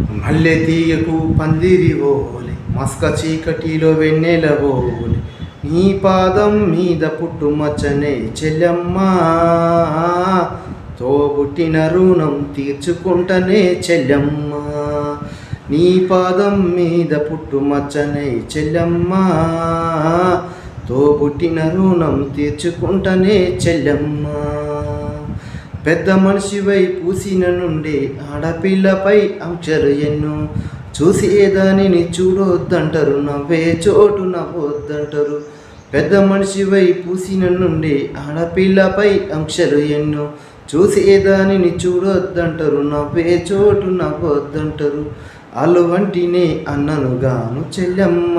మల్లె తీయకు పందిరి ఓలి మస్క చీకటిలో వెన్నెల ఓలి. నీ పాదం మీద పుట్టుమచ్చనే చెల్లెమ్మా. తోబుట్టిన రుణం తీర్చుకుంటనే చెల్లెమ్మా. నీ పాదం మీద పుట్టుమచ్చనే చెల్లెమ్మా. తోబుట్టిన రుణం తీర్చుకుంటనే చెల్లెమ్మా. పెద్ద మనిషివై పూసిన నుండి ఆడపిల్లపై అంక్షలు ఎన్నో. చూసి దానిని చూడొద్దంటారు నవ్వే చోటు నవ్వొద్దంటారు. పెద్ద మనిషివై పూసిన నుండి ఆడపిల్లపై అంక్షలు ఎన్నో. చూసి దానిని చూడొద్దంటారు నవ్వే చోటు నవ్వొద్దంటారు. అల్లు వంటినే అన్ననుగాను చెల్లెమ్మ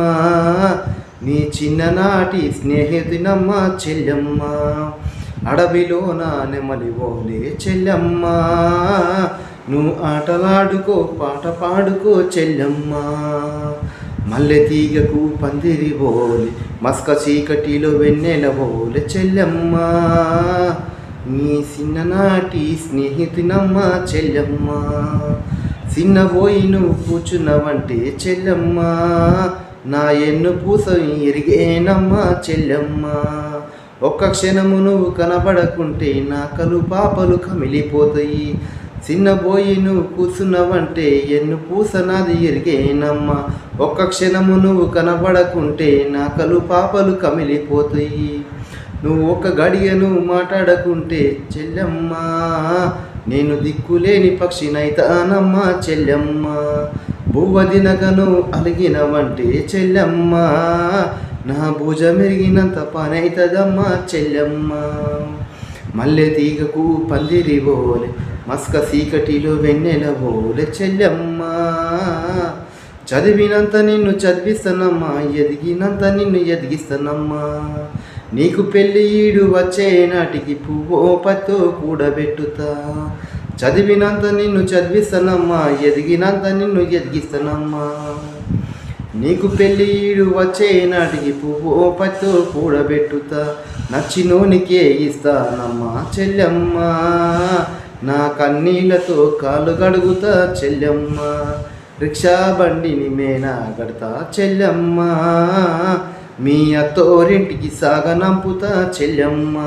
నీ చిన్ననాటి స్నేహితునమ్మ చెల్లెమ్మ. అడవిలోన నెమలి ఓలే చెల్లెమ్మ. నువ్వు ఆటలాడుకో పాట పాడుకో చెల్లెమ్మ. మల్లె తీగకు పందిరి బోలి మస్క చీకటిలో వెన్నెల ఓలే చెల్లెమ్మ. నీ చిన్ననాటి స్నేహితునమ్మ చెల్లెమ్మ. చిన్నబోయి నువ్వు కూర్చున్నావంటే చెల్లెమ్మ. నా ఎన్ను పూసం ఎరిగేనమ్మా చెల్లెమ్మ. ఒక్క క్షణము నువ్వు కనబడకుంటే నా కలు పాపలు కమిలిపోతాయి. చిన్నబోయి నువ్వు కూర్చున్నావంటే ఎన్ను పూసనాది ఎరిగేనమ్మ. ఒక్క క్షణము నువ్వు కనబడకుంటే నా కలు పాపలు కమిలిపోతాయి. నువ్వు ఒక గడియను మాట్లాడకుంటే చెల్లెమ్మా నేను దిక్కులేని పక్షినైతానమ్మా చెల్లెమ్మా. భూవదినగను అలిగినవంటే చెల్లెమ్మ. నా భుజ మెరిగినంత పనైతదమ్మా చెల్లెమ్మ. మల్లె తీగకు పందిరి బోలే మస్క సీకటిలో వెన్నెల బోలే చెల్లెమ్మ. చదివినంత నిన్ను చదివిస్తానమ్మా ఎదిగినంత నిన్ను ఎదిగిస్తానమ్మా. నీకు పెళ్ళి ఈడు వచ్చే నాటికి పువ్వో పత్తో కూడబెట్టుతా. చదివినంత నిన్ను చదివిస్తానమ్మా ఎదిగినంత నిన్ను ఎదిగిస్తానమ్మా. నీకు పెళ్ళిడు వచ్చే నాటికి పువ్వు పత్తో కూడబెట్టుతా నచ్చినోనికే ఇస్తానమ్మా చెల్లెమ్మా. నా కన్నీళ్ళతో కాలు గడుగుతా చెల్లెమ్మ. రిక్షా బండిని మేనా గడతా చెల్లెమ్మ. మీ అత్తోరింటికి సాగనంపుతా చెల్లెమ్మ.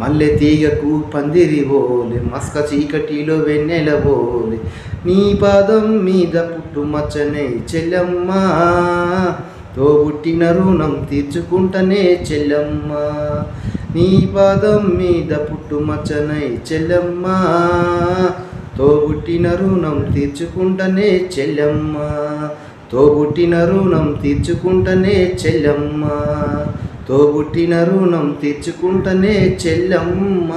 మల్లె తీగకు పందిరి బోలే మస్క చీకటిలో వెన్నెల బోలే. నీ పాదం మీద పుట్టు మచ్చనే చెల్లెమ్మ తోబుట్టిన రుణం తీర్చుకుంటనే చెల్లమ్మ. నీ పాదం మీద పుట్టు మచ్చనై చెల్లెమ్మ తోబుట్టిన రుణం తీర్చుకుంటనే చెల్లమ్మ. తోబుట్టిన రుణం తీర్చుకుంటనే చెల్లెమ్మ. తోబుట్టిన రుణం తీర్చుకుంటనే చెల్లెమ్మ.